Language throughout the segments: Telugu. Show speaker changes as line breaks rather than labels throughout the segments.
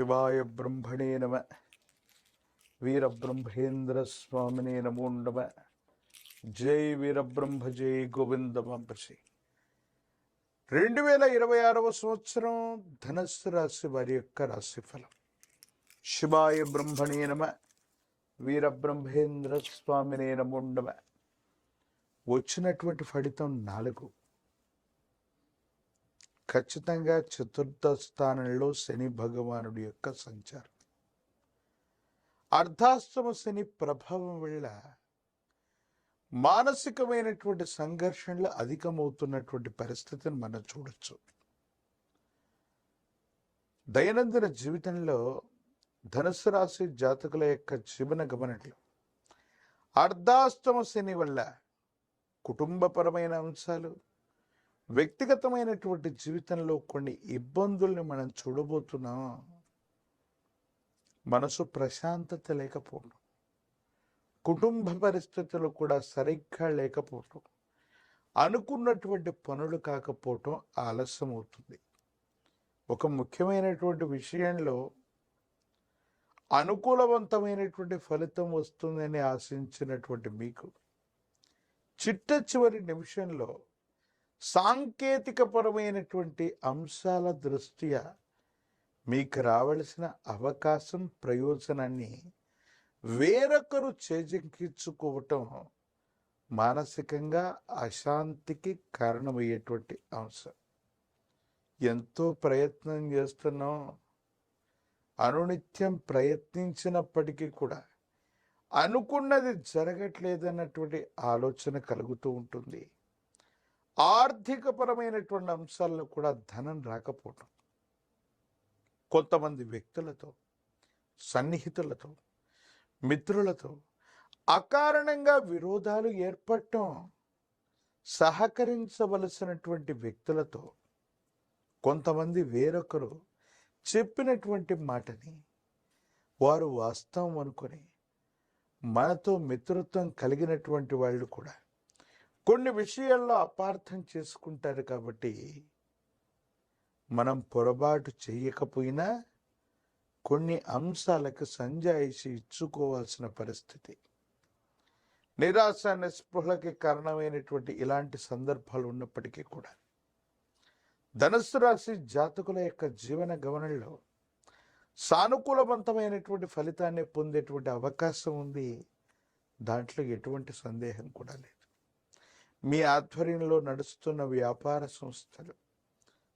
శివాయ బ్రహ్మణే నమ. వీరబ్రహ్మేంద్ర స్వామినే నమో నమ. జై వీరబ్రహ్మ జై గోవింద గోవిందమాంబసి రెండు వేల ఇరవై ఆరవ సంవత్సరం ధనస్సు రాశి వారి యొక్క రాశిఫలం. శివాయ బ్రహ్మణే నమ. వీరబ్రహ్మేంద్ర స్వామినే నమో నమ. వచ్చినటువంటి ఫలితం నాలుగు. ఖచ్చితంగా చతుర్థ స్థానంలో శని భగవానుడి యొక్క సంచారం. అర్ధాశ్రమ శని ప్రభావం వల్ల మానసికమైనటువంటి సంఘర్షణలు అధికమవుతున్నటువంటి పరిస్థితిని మనం చూడొచ్చు. దైనందిన జీవితంలో ధనుసు రాశి జాతకుల యొక్క జీవన గమనంలో అర్ధాష్టమ శని వల్ల కుటుంబపరమైన అంశాలు వ్యక్తిగతమైనటువంటి జీవితంలో కొన్ని ఇబ్బందుల్ని మనం చూడబోతున్నాం మనసు ప్రశాంతత లేకపోవడం కుటుంబ పరిస్థితులు కూడా సరిగ్గా లేకపోవటం అనుకున్నటువంటి పనులు కాకపోవటం ఆలస్యం అవుతుంది. ఒక ముఖ్యమైనటువంటి విషయంలో అనుకూలవంతమైనటువంటి ఫలితం వస్తుందని ఆశించినటువంటి మీకు చిట్ట చివరి నిమిషంలో సాంకేతికపరమైనటువంటి అంశాల దృష్ట్యా మీకు రావలసిన అవకాశం ప్రయోజనాన్ని వేరొకరు చేజెక్కించుకోవటం మానసికంగా అశాంతికి కారణమయ్యేటువంటి అంశం. ఎంతో ప్రయత్నం చేస్తున్నాం. అనునిత్యం ప్రయత్నించినప్పటికీ కూడా అనుకున్నది జరగట్లేదన్నటువంటి ఆలోచన కలుగుతూ ఉంటుంది. ఆర్థికపరమైనటువంటి అంశాల్లో కూడా ధనం రాకపోవటం. కొంతమంది వ్యక్తులతో సన్నిహితులతో మిత్రులతో అకారణంగా విరోధాలు ఏర్పడటం సహకరించవలసినటువంటి వ్యక్తులతో కొంతమంది వేరొకరు చెప్పినటువంటి మాటని వారు వాస్తవం అనుకొని మనతో మిత్రత్వం కలిగినటువంటి వాళ్ళు కూడా కొన్ని విషయాల్లో అపార్థం చేసుకుంటారు కాబట్టి మనం పొరపాటు చేయకపోయినా కొన్ని అంశాలకు సంజాయిషి ఇచ్చుకోవాల్సిన పరిస్థితి. నిరాశ నిస్పృహలకి కారణమైనటువంటి ఇలాంటి సందర్భాలు ఉన్నప్పటికీ కూడా ధనుసు రాశి జాతకుల యొక్క జీవన గమనంలో సానుకూలవంతమైనటువంటి ఫలితాన్ని పొందేటువంటి అవకాశం ఉంది. దాంట్లో ఎటువంటి సందేహం కూడా లేదు. మీ ఆధ్వర్యంలో నడుస్తున్న వ్యాపార సంస్థలు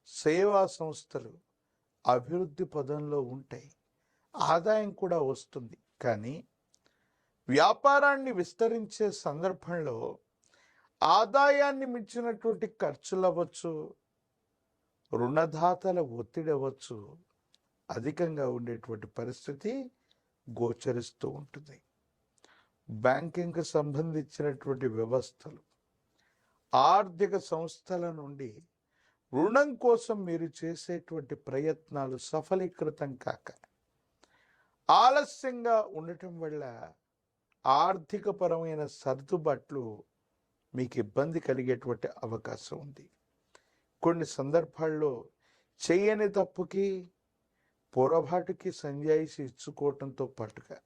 సేవా సంస్థలు అభివృద్ధి పదంలో ఉంటాయి. ఆదాయం కూడా వస్తుంది. కానీ వ్యాపారాన్ని విస్తరించే సందర్భంలో ఆదాయాన్ని మించినటువంటి ఖర్చులు అవ్వచ్చు రుణదాతల ఒత్తిడి అవ్వచ్చు అధికంగా ఉండేటువంటి పరిస్థితి గోచరిస్తూ ఉంటుంది. బ్యాంకింగ్కి సంబంధించినటువంటి వ్యవస్థలు ఆర్థిక సంస్థల నుండి రుణం కోసం మీరు చేసేటువంటి ప్రయత్నాలు సఫలీకృతం కాక ఆలస్యంగా ఉండటం వల్ల ఆర్థికపరమైన సర్దుబాట్లు మీకు ఇబ్బంది కలిగేటువంటి అవకాశం ఉంది. కొన్ని సందర్భాల్లో చేయని తప్పుకి పొరపాటుకి సంజాయిషి ఇచ్చుకోవటంతో పాటుగా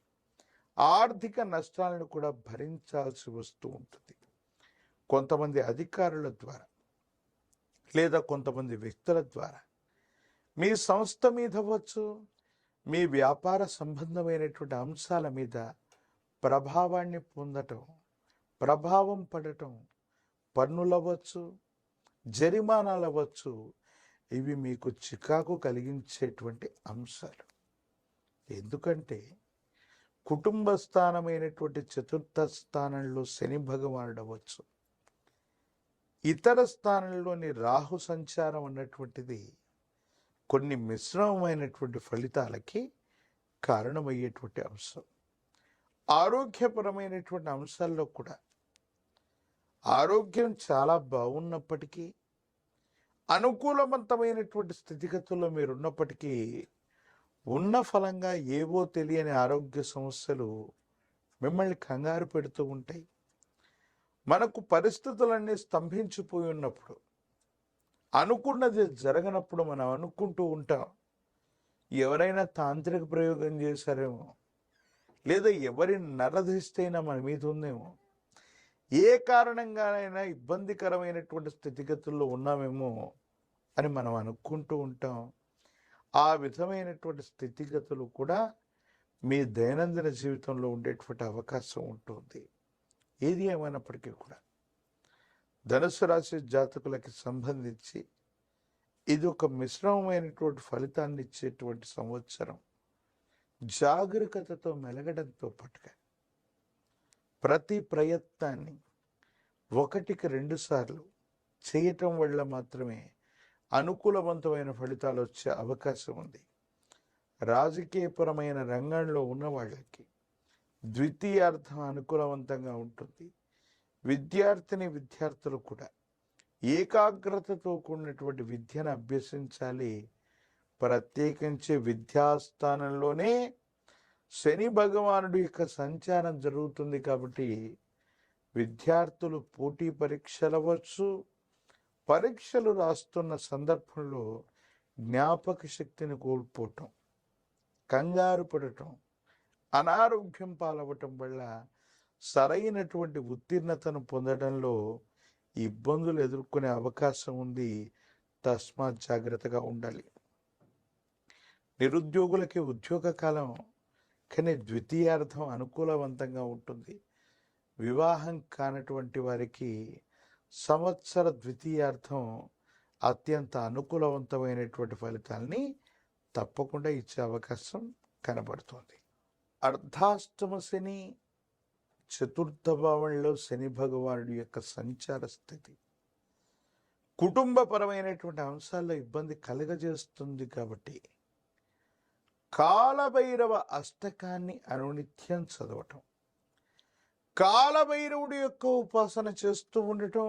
ఆర్థిక నష్టాలను కూడా భరించాల్సి వస్తూ ఉంటుంది. కొంతమంది అధికారుల ద్వారా లేదా కొంతమంది వ్యక్తుల ద్వారా మీ సంస్థ మీద అవ్వచ్చు మీ వ్యాపార సంబంధమైనటువంటి అంశాల మీద ప్రభావాన్ని పొందటం ప్రభావం పడటం పన్నులవచ్చు జరిమానాలవచ్చు జరిమానాలు అవ్వచ్చు. ఇవి మీకు చికాకు కలిగించేటువంటి అంశాలు. ఎందుకంటే కుటుంబ స్థానమైనటువంటి చతుర్థ స్థానంలో శని భగవానుడు అవ్వచ్చు. ఇతర స్థానంలోని రాహు సంచారం అన్నటువంటిది కొన్ని మిశ్రమమైనటువంటి ఫలితాలకి కారణమయ్యేటువంటి అంశం. ఆరోగ్యపరమైనటువంటి అంశాల్లో కూడా ఆరోగ్యం చాలా బాగున్నప్పటికీ అనుకూలవంతమైనటువంటి స్థితిగతుల్లో మీరున్నప్పటికీ ఉన్న ఫలంగా ఏవో తెలియని ఆరోగ్య సమస్యలు మిమ్మల్ని కంగారు పెడుతూ ఉంటాయి. మనకు పరిస్థితులన్నీ స్తంభించిపోయి ఉన్నప్పుడు అనుకున్నది జరగనప్పుడు మనం అనుకుంటూ ఉంటాం ఎవరైనా తాంత్రిక ప్రయోగం చేశారేమో లేదా ఎవరి నరధిస్తైనా మన మీద ఉందేమో ఏ కారణంగానైనా ఇబ్బందికరమైనటువంటి స్థితిగతుల్లో ఉన్నామేమో అని మనం అనుకుంటూ ఉంటాం. ఆ విధమైనటువంటి స్థితిగతులు కూడా మీ దైనందిన జీవితంలో ఉండేటువంటి అవకాశం ఉంటుంది. ఏది ఏమైనప్పటికీ కూడా ధనుసు రాశి జాతకులకి సంబంధించి ఇది ఒక మిశ్రమమైనటువంటి ఫలితాన్ని ఇచ్చేటువంటి సంవత్సరం. జాగరూకతతో మెలగడంతో పాటుగా ప్రతి ప్రయత్నాన్ని ఒకటికి రెండు సార్లు చేయటం వల్ల మాత్రమే అనుకూలవంతమైన ఫలితాలు వచ్చే అవకాశం ఉంది. రాజకీయపరమైన రంగంలో ఉన్న వాళ్ళకి ద్వితీయార్థం అనుకూలవంతంగా ఉంటుంది. విద్యార్థిని విద్యార్థులు కూడా ఏకాగ్రతతో కూడినటువంటి విద్యను అభ్యసించాలి. ప్రత్యేకించి విద్యాస్థానంలోనే శని భగవానుడి యొక్క సంచారం జరుగుతుంది కాబట్టి విద్యార్థులు పోటీ పరీక్షలు అవ్వచ్చు. పరీక్షలు రాస్తున్న సందర్భంలో జ్ఞాపక శక్తిని కోల్పోవటం కంగారు పడటం అనారోగ్యం పాలవటం వల్ల సరైనటువంటి ఉత్తీర్ణతను పొందడంలో ఇబ్బందులు ఎదుర్కొనే అవకాశం ఉంది. తస్మాత్ జాగ్రత్తగా ఉండాలి. నిరుద్యోగులకి ఉద్యోగ కాలం కానీ ద్వితీయార్థం అనుకూలవంతంగా ఉంటుంది. వివాహం కానటువంటి వారికి సంవత్సర ద్వితీయార్థం అత్యంత అనుకూలవంతమైనటువంటి ఫలితాల్ని తప్పకుండా ఇచ్చే అవకాశం కనబడుతుంది. అర్ధాష్టమ శని చతుర్థ భావంలో శని భగవానుడి యొక్క సంచార స్థితి. కుటుంబపరమైనటువంటి అంశాల్లో ఇబ్బంది కలగజేస్తుంది కాబట్టి కాలభైరవ అష్టకాన్ని అనునిత్యం చదవటం కాలభైరవుడి యొక్క ఉపాసన చేస్తూ ఉండటం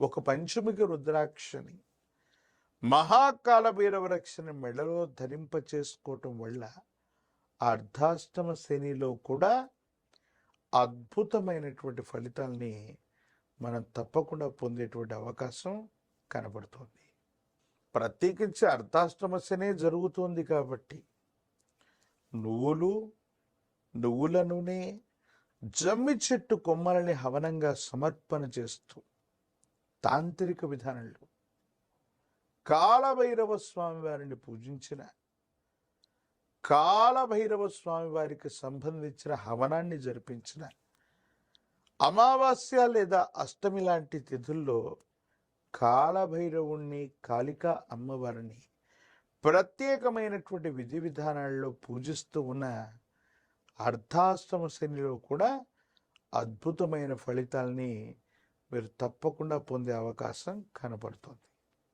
ఒక పంచమికి రుద్రాక్షని మహాకాలభైరవ రక్షణ మెడలో ధరింప చేసుకోవటం వల్ల అర్ధాష్టమ శనిలో కూడా అద్భుతమైనటువంటి ఫలితాల్ని మనం తప్పకుండా పొందేటువంటి అవకాశం కనబడుతుంది. ప్రత్యేకించి అర్ధాష్టమ శనే జరుగుతుంది కాబట్టి నువ్వులు నువ్వుల నూనె జమ్మి చెట్టు కొమ్మలని హవనంగా సమర్పణ చేస్తూ తాంత్రిక విధానంలో కాలభైరవ స్వామి వారిని పూజించిన కాలభైరవ స్వామి వారికి సంబంధించిన హవనాన్ని జరిపించిన అమావాస్య లేదా అష్టమి లాంటి తిథుల్లో కాలభైరవుణ్ణి కాళికా అమ్మవారిని ప్రత్యేకమైనటువంటి విధి విధానాల్లో పూజిస్తూ ఉన్న అర్ధాష్టమ శనిలో కూడా అద్భుతమైన ఫలితాల్ని మీరు తప్పకుండా పొందే అవకాశం కనపడుతుంది.